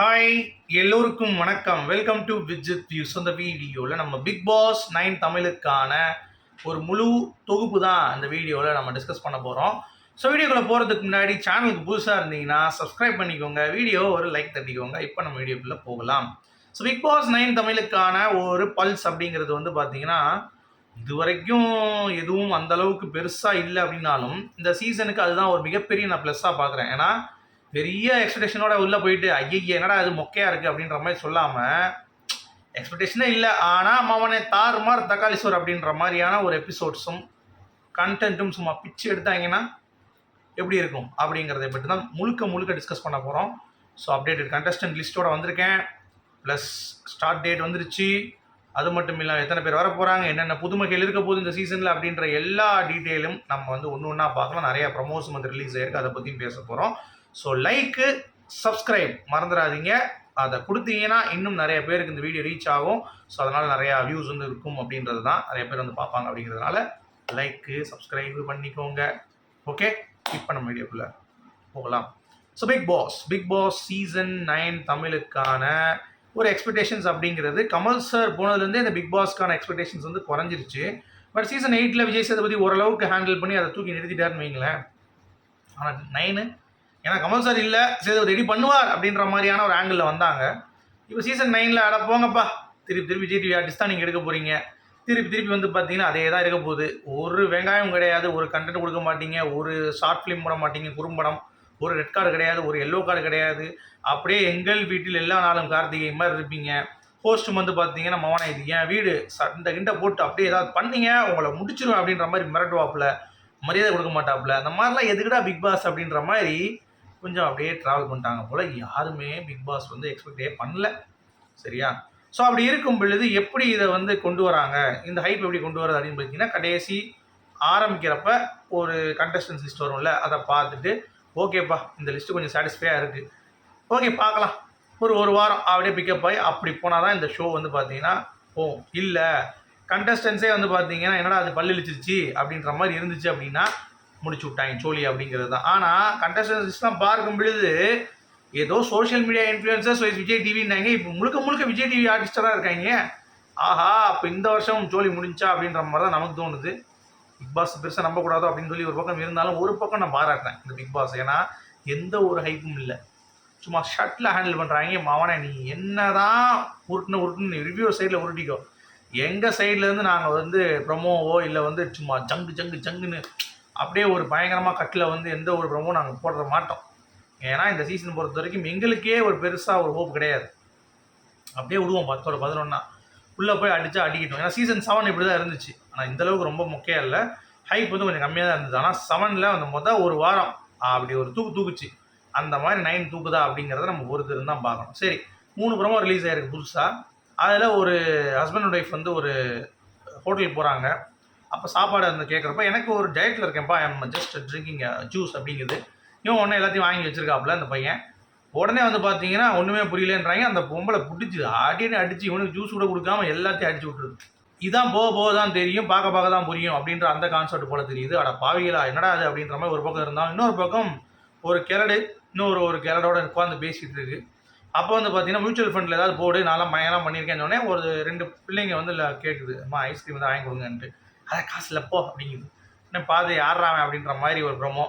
Hi எல்லோருக்கும் வணக்கம். Welcome to Vijith views அந்த வீடியோவில் நம்ம பிக் பாஸ் நைன் தமிழுக்கான ஒரு முழு தொகுப்பு தான் இந்த வீடியோவில் நம்ம டிஸ்கஸ் பண்ண போகிறோம் ஸோ வீடியோக்குள்ளே போகிறதுக்கு முன்னாடி சேனலுக்கு புதுசாக இருந்தீங்கன்னா சப்ஸ்கிரைப் பண்ணிக்கோங்க. வீடியோ ஒரு லைக் தட்டிக்கோங்க. இப்போ நம்ம வீடியோக்குள்ளே போகலாம். ஸோ பிக் பாஸ் நைன் தமிழுக்கான ஒரு பல்ஸ் அப்படிங்கிறது வந்து பார்த்தீங்கன்னா இது வரைக்கும் எதுவும் அந்த அளவுக்கு பெருசாக இல்லை அப்படின்னாலும் இந்த சீசனுக்கு அதுதான் ஒரு மிகப்பெரிய நான் ப்ளஸ்ஸாக பார்க்குறேன் ஏன்னா பெரிய எக்ஸ்பெக்டேஷனோட உள்ளே போயிட்டு ஐயய்ய என்னடா அது மொக்கையாக இருக்குது அப்படின்ற மாதிரி சொல்லாமல் எக்ஸ்பெக்டேஷனே இல்லை. ஆனால் மாமனே தாறுமாறு தக்காளி சோறு அப்படின்ற மாதிரியான ஒரு எபிசோட்ஸும் கண்டென்ட்டும் சும்மா பிச்சு எடுத்தாங்கன்னா எப்படி இருக்கும் அப்படிங்கிறத பற்றி தான் முழுக்க முழுக்க டிஸ்கஸ் பண்ண போகிறோம் ஸோ அப்டேட்டட் கண்டஸ்டன்ட் லிஸ்ட்டோட வந்திருக்கேன். ப்ளஸ் ஸ்டார்ட் டேட் வந்துருச்சு. அது மட்டும் இல்லாமல் எத்தனை பேர் வர போகிறாங்க என்னென்ன புதுமைகள் இருக்க போகுது இந்த சீசனில் அப்படின்ற எல்லா டீட்டெயிலும் நம்ம வந்து ஒன்று ஒன்றா பார்க்கலாம். நிறையா ப்ரமோஷன் வந்து ரிலீஸ் ஆயிருக்கு. அதை பற்றியும் பேச போகிறோம் ஸோ லைக்கு சப்ஸ்கிரைப் மறந்துடாதீங்க. அதை கொடுத்தீங்கன்னா இன்னும் நிறைய பேருக்கு இந்த வீடியோ ரீச் ஆகும். ஸோ அதனால் நிறையா வியூஸ் வந்து இருக்கும் அப்படின்றது தான். நிறைய பேர் வந்து பார்ப்பாங்க அப்படிங்கிறதுனால லைக்கு சப்ஸ்கிரைபு பண்ணிக்கோங்க. ஓகே இப்போ நம்ம வீடியோக்குள்ளே போகலாம். So Bigg Boss Bigg Boss season nine தமிழுக்கான ஒரு எக்ஸ்பெக்டேஷன்ஸ் அப்படிங்கிறது கமல் சார் போனதுலேருந்தே இந்த பிக் பாஸ்க்கான எக்ஸ்பெக்டேஷன்ஸ் வந்து குறைஞ்சிருச்சு. பட் சீசன் எயிட்டில் விஜய் சேதுபதி ஓரளவுக்கு ஹேண்டில் பண்ணி அதை தூக்கி நிறுத்திட்டாருன்னு வைங்களேன். ஆனால் நைனு ஏன்னா கமல் சார் இல்லை சரி ரெடி பண்ணுவார் அப்படின்ற மாதிரியான ஒரு ஆங்கிளில் வந்தாங்க. இப்போ சீசன் நைனில் அட போங்கப்பா. திருப்பி திருப்பி ஜிடிவி ஆர்டிஸ்ட் தான் நீங்கள் எடுக்க போகிறீங்க திருப்பி திருப்பி வந்து பார்த்தீங்கன்னா அதே தான் இருக்க போகுது. ஒரு வெங்காயம் கிடையாது ஒரு கண்டென்ட் கொடுக்க மாட்டீங்க ஒரு ஷார்ட் ஃபிலிம் போட மாட்டீங்க குறும்படம் ஒரு ரெட் கார்டு கிடையாது ஒரு எல்லோ கார்டு கிடையாது. அப்படியே எங்கள் வீட்டில் எல்லா நாளும் கார்த்திகை மாதிரி இருப்பீங்க. ஹோஸ்ட் வந்து பார்த்தீங்கன்னா மவனா இது என் வீடு. சண்டை கிண்டை போட்டு அப்படியே ஏதாவது பண்ணீங்க உங்களை முடிச்சிருவேன் அப்படின்ற மாதிரி மிரட்டுவாப்புல. மரியாதை கொடுக்க மாட்டாப்புல. அந்த மாதிரிலாம் எதுக்குடா பிக் பாஸ் அப்படின்ற மாதிரி கொஞ்சம் அப்படியே ட்ராவல் பண்ணிட்டாங்க போல். யாருமே பிக் பாஸ் வந்து எக்ஸ்பெக்டே பண்ணல. சரியா? ஸோ அப்படி இருக்கும் பொழுது எப்படி இதை வந்து கொண்டு வராங்க? இந்த ஹைப் எப்படி கொண்டு வரது அப்படின்னு பார்த்தீங்கன்னா கடைசி ஆரம்பிக்கிறப்ப ஒரு கண்டஸ்டன்ஸ் லிஸ்ட் வரும்ல அதை பார்த்துட்டு ஓகேப்பா இந்த லிஸ்ட்டு கொஞ்சம் சாட்டிஸ்ஃபையாக இருக்குது ஓகே பார்க்கலாம். ஒரு ஒரு வாரம் அப்படியே பிக்கப் ஆகி அப்படி போனால் தான் இந்த ஷோ வந்து பார்த்தீங்கன்னா போகும். இல்லை கண்டஸ்டன்ஸே வந்து பார்த்தீங்கன்னா என்னடா அது பல்லிழிச்சிருச்சு அப்படின்ற மாதிரி இருந்துச்சு அப்படின்னா முடிச்சு விட்டாங்க சோழி அப்படிங்கிறது தான். ஆனால் கண்டஸ்டன்ஸ்லாம் பார்க்கும் பொழுது ஏதோ சோஷியல் மீடியா இன்ஃப்ளூயன்சர்ஸ் விஜய் டிவின்னாங்க இப்போ முழுக்க முழுக்க விஜய் டிவி ஆர்டிஸ்டராக இருக்காங்க. ஆஹா அப்போ இந்த வருஷம் சோழி முடிஞ்சா அப்படின்ற மாதிரி தான் நமக்கு தோணுது. பிக் பாஸ் பெருசாக நம்பக்கூடாதோ அப்படின்னு சொல்லி ஒரு பக்கம் இருந்தாலும் ஒரு பக்கம் நான் பாராட்டேன் இந்த பிக் பாஸ் ஏன்னா எந்த ஒரு ஹைப்பும் இல்லை. சும்மா ஷட்டில் ஹேண்டில் பண்ணுறாங்க மாவனே நீ என்ன தான் உருட்டுன்னு உருட்டுன்னு ரிவ்யூ சைடில் உருட்டிக்கோ. எங்கள் சைட்லேருந்து நாங்கள் வந்து ப்ரொமோவோ இல்லை வந்து சும்மா ஜங்கு ஜங்கு ஜங்குன்னு அப்படியே ஒரு பயங்கரமாக கட்டில் வந்து எந்த ஒரு ப்ரமோ நாங்கள் போடுற மாட்டோம். ஏன்னா இந்த சீசன் பொறுத்த வரைக்கும் எங்களுக்கே ஒரு பெருசாக ஒரு ஹோப் கிடையாது. அப்படியே விடுவோம் பத்தோட பதினொன்னா. உள்ளே போய் அடித்தா அடிக்கட்டும். ஏன்னா சீசன் செவன் இப்படி தான் இருந்துச்சு ஆனால் இந்தளவுக்கு ரொம்ப முக்கியம் இல்லை. ஹைப் வந்து கொஞ்சம் கம்மியாக தான் இருந்தது. ஆனால் செவனில் அந்த மொதல் ஒரு வாரம் அப்படி ஒரு தூக்கு தூக்குச்சு. அந்த மாதிரி நைன் தூக்குதா அப்படிங்கிறத நம்ம ஒரு தான் பார்க்கணும். சரி மூணு ப்ரமோ ரிலீஸ் ஆயிருக்கு புதுசாக அதில் ஒரு ஹஸ்பண்ட் அண்ட் ஒய்ஃப் வந்து ஒரு ஹோட்டலுக்கு போகிறாங்க அப்போ சாப்பாடு அந்த கேட்குறப்ப எனக்கு ஒரு டயட்டில் இருக்கேன்ப்பா ஐம் ஜஸ்ட் ட்ரிங்கிங் ஜூஸ் அப்படிங்கிறது இவன் உடனே எல்லாத்தையும் வாங்கி வச்சிருக்காப்புல அந்த பையன். உடனே வந்து பார்த்தீங்கன்னா ஒன்றுமே புரியலன்றாங்க. அந்த பொம்பளை பிடிச்சி அடின்னு அடித்து இவனுக்கு ஜூஸ் கூட கொடுக்காம எல்லாத்தையும் அடிச்சு விட்டுருது. இதான் போக போக தான் தெரியும் பார்க்க பார்க்க தான் புரியும் அப்படின்ற அந்த கான்செப்ட் போல் தெரியுது. அட பாவிகளா என்னடா அது அப்படின்ற மாதிரி ஒரு பக்கம் இருந்தால் இன்னொரு பக்கம் ஒரு கிரடு இன்னொரு ஒரு கிரடோட உட்காந்து பேசிகிட்டு இருக்கு. அப்போ வந்து பார்த்தீங்கன்னா மியூச்சுவல் ஃபண்டில் ஏதாவது போடு நான்லாம் பயங்கரம் பண்ணியிருக்கேன்னு உடனே ஒரு ரெண்டு பிள்ளைங்க வந்து இல்லை கேட்குது அம்மா ஐஸ்கிரீம் தான் வாங்கி கொடுங்கன்ட்டு. அதை காசில் போ அப்படிங்குது. என்ன பாது யாராவன் அப்படின்ற மாதிரி ஒரு ப்ரமோ.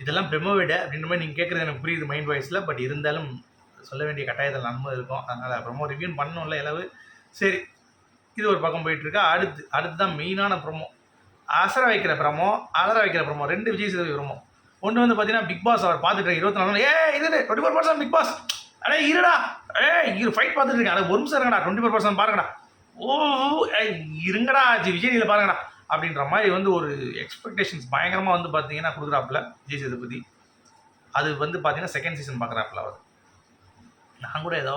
இதெல்லாம் பிரம்ம விட அப்படின்ற மாதிரி நீங்கள் கேட்குறது எனக்கு புரியுது மைண்ட் வாய்ஸில் பட் இருந்தாலும் சொல்ல வேண்டிய கட்டாயத்தில் நம்ம இருக்கும். அதனால் ப்ரமோ ரிவ்யூ பண்ணணும்ல இளவு. சரி இது ஒரு பக்கம் போயிட்டுருக்கா. அடுத்து அடுத்து தான் மெயினான ப்ரொமோ அசர வைக்கிற ப்ரமோ அலற வைக்கிற ப்ரமோ ரெண்டு விஜய் சேதுபதி ப்ரமோ ஒன்று வந்து பார்த்தீங்கன்னா பிக் பாஸ் அவர் பார்த்துட்டு இருபத்தி நாலு ஏ இது twenty four percent Bigg Boss அடே இருடா. ஏ இரு ஃபைட் பார்த்துட்டு இருக்கேன் அட ஒரு நிமிஷம் இருங்கடா. டுவெண்ட்டி ஃபோர் பர்சன்ட் பாருங்கடா. ஓ இருங்கடா ஜி விஜய் பாருங்கடா அப்படின்ற மாதிரி வந்து ஒரு எக்ஸ்பெக்டேஷன்ஸ் பயங்கரமாக வந்து பார்த்தீங்கன்னா கொடுக்குறாப்புல விஜய் சேதுபதி. அது வந்து பார்த்தீங்கன்னா செகண்ட் சீசன் பார்க்குறாப்புல அவர். நான் கூட ஏதோ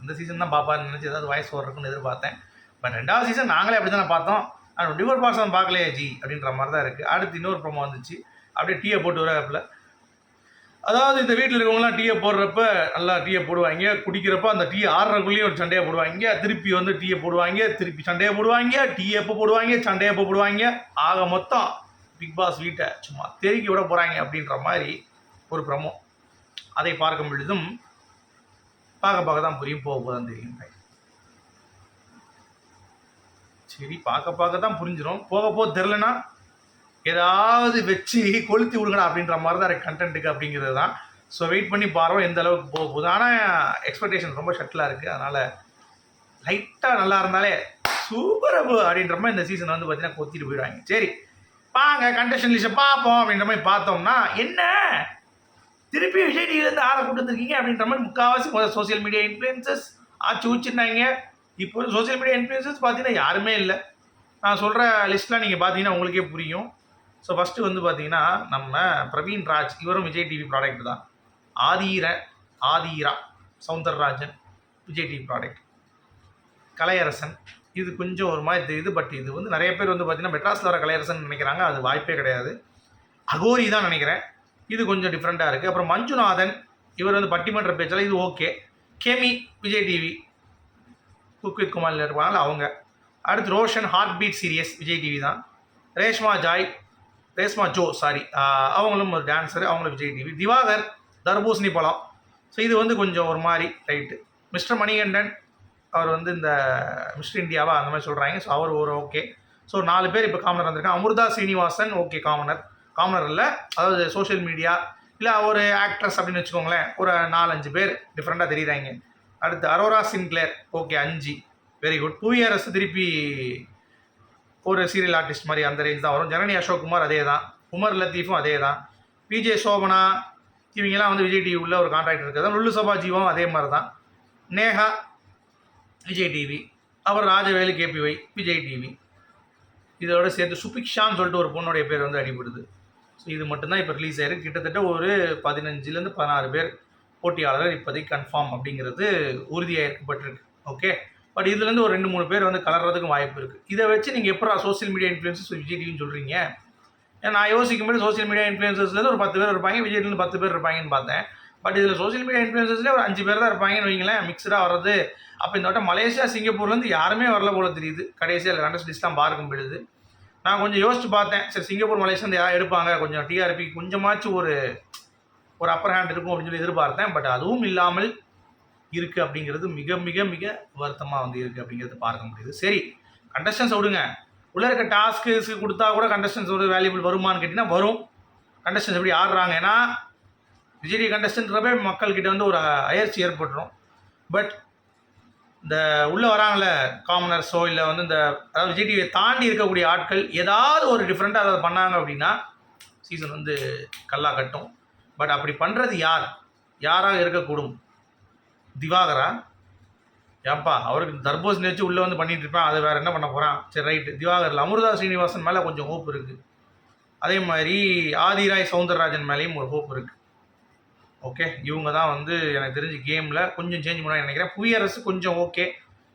இந்த சீசன் தான் பார்ப்பாருன்னு நினச்சி ஏதாவது வாய்ஸ் ஓடுறதுக்குன்னு எதிர்பார்த்தேன். பட் ரெண்டாவது சீசன் நாங்களே அப்படி தானே பார்த்தோம் ஆனால் டிவர் பாசம் பார்க்கலையா ஜி அப்படின்ற மாதிரி தான் இருக்குது அடுத்து இன்னொரு ப்ரோமோ வந்துச்சு. அப்படியே டீயை போட்டு வராப்புல அதாவது இந்த வீட்டில் இருக்கவங்களாம் டீயை போடுறப்ப நல்லா டீயை போடுவாங்க. குடிக்கிறப்ப அந்த டீ ஆடுறக்குள்ளேயும் ஒரு சண்டையை போடுவாங்க. திருப்பி வந்து டீயை போடுவாங்க. திருப்பி சண்டையை போடுவாங்க. டீ எப்போ போடுவாங்க? சண்டையை எப்போ போடுவாங்க? ஆக மொத்தம் பிக் பாஸ் வீட்டை சும்மா தெருக்கி விட போகிறாங்க அப்படின்ற மாதிரி ஒரு ப்ரமோ அதை பார்க்கும் பொழுதும் பார்க்க பார்க்க தான் புரியும். போக போக தான் தெரியும். சரி பார்க்க பார்க்க தான் புரிஞ்சிடும் போக போக தெரிலனா ஏதாவது வச்சு கொளுத்தி விடுங்கடா அப்படின்ற மாதிரி தான் இருக்குது கண்டென்ட்டுக்கு அப்படிங்கிறது தான். ஸோ வெயிட் பண்ணி பாருவோம் எந்த அளவுக்கு போக போகுது. ஆனால் எக்ஸ்பெக்டேஷன் ரொம்ப ஷட்டிலாக இருக்குது அதனால் லைட்டாக நல்லா இருந்தாலே சூப்பர் அப்படின்ற மாதிரி இந்த சீசன் வந்து பார்த்தீங்கன்னா கொத்திட்டு போயிடுவாங்க. சரி பாங்க கண்டெஷன் லிஸ்ட்டை பார்ப்போம் அப்படின்ற மாதிரி பார்த்தோம்னா என்ன? திருப்பி விஜய் டிவிலேருந்து ஆளை கொடுத்துருக்கீங்க அப்படின்ற மாதிரி முக்கால்வாசி முதல் சோஷியல் மீடியா இன்ஃப்ளூயன்சஸ் ஆச்சு வச்சுருந்தாங்க இப்போ சோஷியல் மீடியா இன்ஃப்ளூயன்சஸ் பார்த்தீங்கன்னா யாருமே இல்லை. நான் சொல்கிற லிஸ்ட்லாம் நீங்கள் பார்த்தீங்கன்னா உங்களுக்கே புரியும். ஸோ ஃபஸ்ட்டு வந்து பார்த்தீங்கன்னா நம்ம பிரவீன் ராஜ் இவரும் விஜய் டிவி ப்ராடக்ட் தான். ஆதீர ஆதீரா சவுந்தரராஜன் விஜய் டிவி ப்ராடக்ட் கலையரசன் இது கொஞ்சம் ஒரு மாதிரி இது பட் இது வந்து நிறைய பேர் வந்து பார்த்தீங்கன்னா மெட்ராஸில் வர கலையரசன் நினைக்கிறாங்க அது வாய்ப்பே கிடையாது. அகோரி தான் நினைக்கிறேன். இது கொஞ்சம் டிஃப்ரெண்ட்டாக இருக்குது அப்புறம் மஞ்சுநாதன் இவர் வந்து பட்டிமன்ற பேச்சால் இது okay Kemy Vijay TV cook with குமாரில் இருப்பாங்க அவங்க. அடுத்து Roshan heart beat series Vijay TV தான். Reshma Joy Reshma Jo sorry. அவங்களும் ஒரு டான்ஸர் அவங்களும் விஜய் டிவி திவாகர் தர்பூசணி பழம் ஸோ இது வந்து கொஞ்சம் ஒரு மாதிரி ரைட்டு மிஸ்டர் மணிகண்டன் அவர் வந்து இந்த மிஸ்டர் இந்தியாவா அந்த மாதிரி சொல்கிறாங்க ஸோ அவர் ஒரு ஓகே ஸோ நாலு பேர் இப்போ காமனர் வந்திருக்காங்க Amritha Srinivasan okay commoner. Commoner இல்லை. அதாவது சோஷியல் மீடியா இல்லை ஒரு ஆக்ட்ரஸ் அப்படின்னு வச்சுக்கோங்களேன். ஒரு நாலஞ்சு பேர் டிஃப்ரெண்ட்டாக தெரியுறாங்க. அடுத்து அரோரா சின்க்ளேர் ஓகே அஞ்சு. வெரி குட் புவியரசு திருப்பி ஒரு சீரியல் ஆர்டிஸ்ட் மாதிரி அந்த ரேஞ்ச் தான் வரும். ஜனனி அசோக்குமார் அதே தான் உமர் லத்தீஃபும் அதே தான் பிஜே சோபனா இவங்கெல்லாம் வந்து விஜய் டிவி உள்ள ஒரு கான்ட்ராக்ட் இருக்குது லுல்லு சபா ஜீவம் அதே மாதிரி தான் நேஹா விஜய் டிவி அப்புறம் ராஜவேலு கேபிஒய் விஜய் டிவி இதோட சேர்த்து சுபிக்ஷான்னு சொல்லிட்டு ஒரு பொண்ணுடைய பேர் வந்து அடிபடுது. ஸோ இது மட்டும்தான் இப்போ ரிலீஸ் ஆயிருக்கு. கிட்டத்தட்ட ஒரு பதினஞ்சுலேருந்து பதினாறு பேர் போட்டியாளர்கள் இப்போதைக்கு கன்ஃபார்ம் அப்படிங்கிறது உறுதியாயிருக்கப்பட்டிருக்கு. ஓகே பட் இதுலேருந்து ஒரு ரெண்டு மூணு பேர் வந்து கலர்றதுக்கும் வாய்ப்பு இருக்குது இதை வச்சு நீங்கள் எப்போ சோசியல் மீடியா இன்ஃப்ளூயன்சஸ் விஜய் டிவின்னு சொல்கிறீங்க நான் யோசிக்கும் போது சோஷியல் மீடியா இன்ஃப்ளூயன்சஸ்லேருந்து ஒரு பத்து பேர் இருப்பாங்க விஜய்லேருந்து பத்து பேர் இருப்பாங்கன்னு பார்த்தேன். பட் இதில் சோஷியல் மீடியா இன்ஃப்ளூயன்சஸ்லேயே ஒரு அஞ்சு பேர் தான் இருப்பாங்கன்னு வைங்களேன் மிக்சடாக வர்றது. அப்போ இந்த வட்டம் மலேசியா சிங்கப்பூர்லேருந்து யாருமே வரல போல தெரியுது. கடைசியாக கண்டஸ்ட் லிஸ்ட்லாம் பார்க்கும் பொழுது. நான் கொஞ்சம் யோசிச்சு பார்த்தேன் சரி சிங்கப்பூர் மலேசியா யாராவது எடுப்பாங்க? கொஞ்சம் டிஆர்பி கொஞ்சமாச்சும் ஒரு ஒரு அப்பர் ஹேண்ட் இருக்கும் அப்படின்னு சொல்லி எதிர்பார்த்தேன். பட் அதுவும் இல்லாமல் இருக்குது அப்படிங்கிறது மிக மிக மிக வருத்தமாக வந்து இருக்குது அப்படிங்கிறது பார்க்க முடியுது. சரி கண்டஸ்டன்ஸ் விடுங்க உள்ளே இருக்க டாஸ்க்கு கொடுத்தா கூட கண்டஸ்டன்ஸ் ஒரு வேல்யூபிள் வருமானு கேட்டிங்கன்னா வரும். கண்டஸ்டன்ஸ் எப்படி ஆடுறாங்க? ஏன்னா விஜய் கண்டஸ்டன்ட்றப்பே மக்கள்கிட்ட வந்து ஒரு அயற்சி ஏற்பட்டுரும். பட் இந்த உள்ளே வராங்கள காமனர்ஸோ இல்லை வந்து இந்த அதாவது விஜய் டிவியை தாண்டி இருக்கக்கூடிய ஆட்கள் ஏதாவது ஒரு டிஃப்ரெண்ட்டாக அதை பண்ணாங்க அப்படின்னா சீசன் வந்து கல்லா கட்டும். பட் அப்படி பண்ணுறது யார்? யாராக இருக்கக்கூடும்? திவாகரா? ஏப்பா அவருக்கு தர்போஸ் வச்சு உள்ளே வந்து பண்ணிகிட்ருப்பேன் இருப்பேன். அதை வேறு என்ன பண்ண போகிறான் சரி ரைட்டு திவாகரில் அமிர்தா ஸ்ரீனிவாசன் மேலே கொஞ்சம் ஹோப் இருக்குது அதே மாதிரி ஆதிராய் சவுந்தரராஜன் மேலேயும் ஒரு ஹோப் இருக்குது ஓகே இவங்க தான் வந்து எனக்கு தெரிஞ்சு கேமில் கொஞ்சம் சேஞ்ச் பண்ண நினைக்கிறேன். புவியரசு கொஞ்சம் ஓகே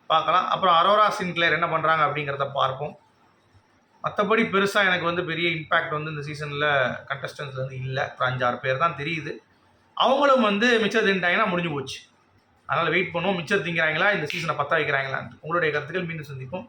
பார்க்கலாம். அப்புறம் அரோரா சின்க்ளேர் என்ன பண்ணுறாங்க அப்படிங்கிறத பார்ப்போம். மற்றபடி பெருசாக எனக்கு வந்து பெரிய இம்பேக்ட் வந்து இந்த சீசனில் கண்டஸ்டன்ஸ் வந்து இல்லை. ஒரு அஞ்சாறு பேர் தான் தெரியுது. அவங்களும் வந்து மிச்சம் தின்ட்டாங்கன்னா முடிஞ்சு போச்சு. அதனால் வெயிட் பண்ணுவோம். மிச்சம் திங்கிறாங்களா? இந்த சீசனை பற்ற வைக்கிறாங்களான்ட்டு. உங்களுடைய கருத்துக்கள் மீண்டும் சந்திப்போம்.